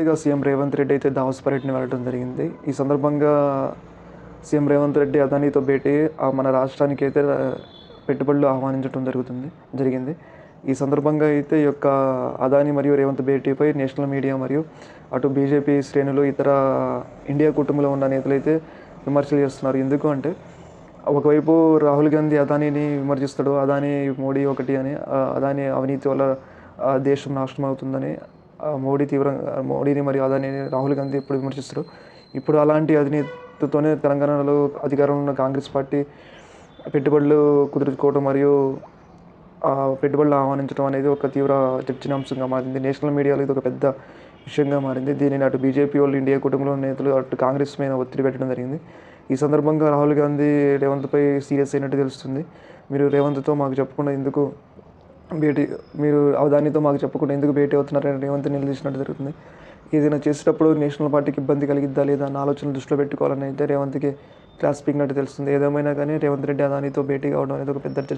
రీసెంట్గా సీఎం రేవంత్ రెడ్డి అయితే దావోస్ పర్యటన వెళ్ళడం జరిగింది. ఈ సందర్భంగా సీఎం రేవంత్ రెడ్డి అదానీతో భేటీ ఆ మన రాష్ట్రానికి అయితే పెట్టుబడులు ఆహ్వానించడం జరుగుతుంది జరిగింది. ఈ సందర్భంగా అయితే ఈ యొక్క అదాని మరియు రేవంత్ భేటీపై నేషనల్ మీడియా మరియు అటు బీజేపీ శ్రేణులు ఇతర ఇండియా కుటుంబంలో ఉన్న నేతలు అయితే విమర్శలు చేస్తున్నారు. ఎందుకు అంటే ఒకవైపు రాహుల్ గాంధీ అదానీని విమర్శిస్తాడు అదాని మోడీ ఒకటి అని అదానీ అదాని అవినీతి వల్ల ఆ, దేశం నాశనం అవుతుందని మోడీ తీవ్రంగా మోడీని మరియు అదానిని రాహుల్ గాంధీ ఎప్పుడు విమర్శిస్తారు? ఇప్పుడు అలాంటి అధినేతతోనే తెలంగాణలో అధికారంలో ఉన్న కాంగ్రెస్ పార్టీ పెట్టుబడులు కుదుర్చుకోవడం మరియు పెట్టుబడులు ఆహ్వానించడం అనేది ఒక తీవ్ర చర్చనాంశంగా మారింది. నేషనల్ మీడియాలో ఇది ఒక పెద్ద విషయంగా మారింది. దీనిని అటు బీజేపీ వాళ్ళు ఇండియా కుటుంబంలో నేతలు అటు కాంగ్రెస్ మీద ఒత్తిడి పెట్టడం జరిగింది. ఈ సందర్భంగా రాహుల్ గాంధీ రేవంత్పై సీరియస్ అయినట్టు తెలుస్తుంది. మీరు రేవంత్తో మాకు చెప్పకుండా ఎందుకు భేటీ మీరు దానితో మాకు చెప్పకుండా ఎందుకు భేటీ అవుతున్నారని రేవంత్ నిలదీసినట్టు జరుగుతుంది. ఏదైనా చేసేటప్పుడు నేషనల్ పార్టీకి ఇబ్బంది కలిగిద్దా లేదా అన్న ఆలోచన దృష్టిలో పెట్టుకోవాలని అయితే రేవంత్కి క్లాస్ పీకినట్టు తెలుస్తుంది. ఏదేమైనా కానీ రేవంత్ రెడ్డి అదానితో భేటీ కావడం అనేది ఒక పెద్ద చర్చ.